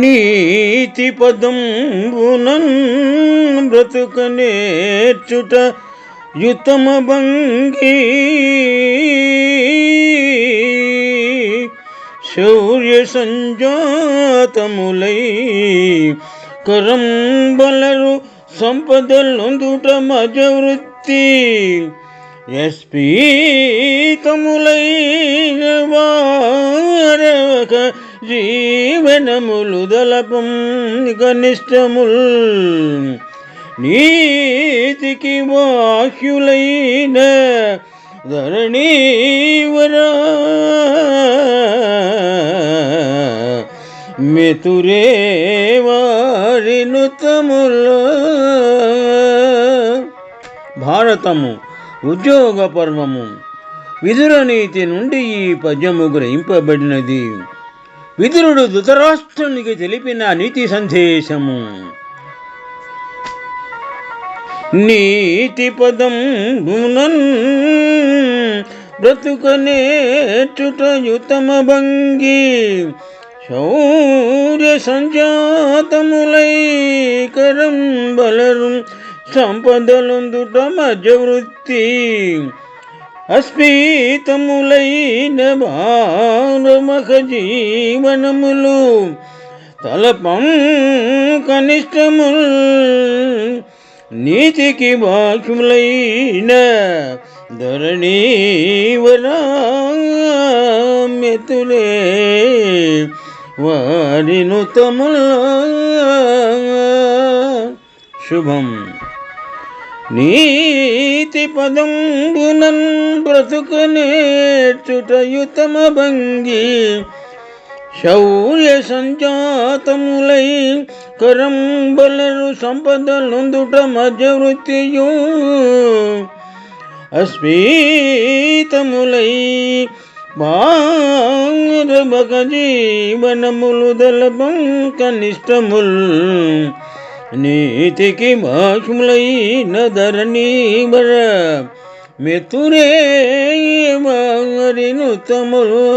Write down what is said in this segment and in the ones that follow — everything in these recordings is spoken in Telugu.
నీతి పదంబునన్ బ్రతుక నేర్చుట యుతమ భంగి. శౌర్య సంజాతములై కరంబలరు సంపదలొందుట మజ వృత్తి ఎస్పీతములైన వారవక జీవనములు దళపం కనిష్టముల్ నీతికి వాహ్యులైన ధరణీవరా. మెతురే వారినుతముల భారతము ఉద్యోగ పర్వము విదుర నీతి నుండి ఈ పద్యము గ్రహింపబడినది. విదురుడు ధృతరాష్ట్రునికి తెలిపిన నీతి సందేశము. నీతి పదం గుణన్ భంగి శౌర్య సంజాతములై కరం బలరు సంపదలందుట మధ్య వృత్తి అస్మితములైన భారమఖ జీవనములు తలపం కనిష్టముల్ నీతికి బాక్యులైన ధరణీవరామ్యతులే వారిను తముల శుభం. నీతి పదంబునన్ బ్రతుకనేర్చుటయుతమ భంగి. శౌర్య సంజాతములై కరంబలరు సంపదలుందుట మధ్య వృత్తియు అస్మీతములై బారబక జీవనములు దళపం కనిష్టముల్. నీతికి భాషములైన ధరణీవర మెతురే మరిను తములు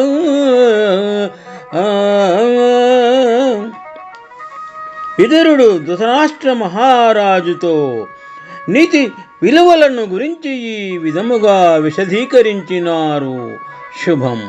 ఇతరుడు ధృతరాష్ట్ర మహారాజుతో నీతి విలువలను గురించి ఈ విధముగా విశదీకరించినారు. శుభం.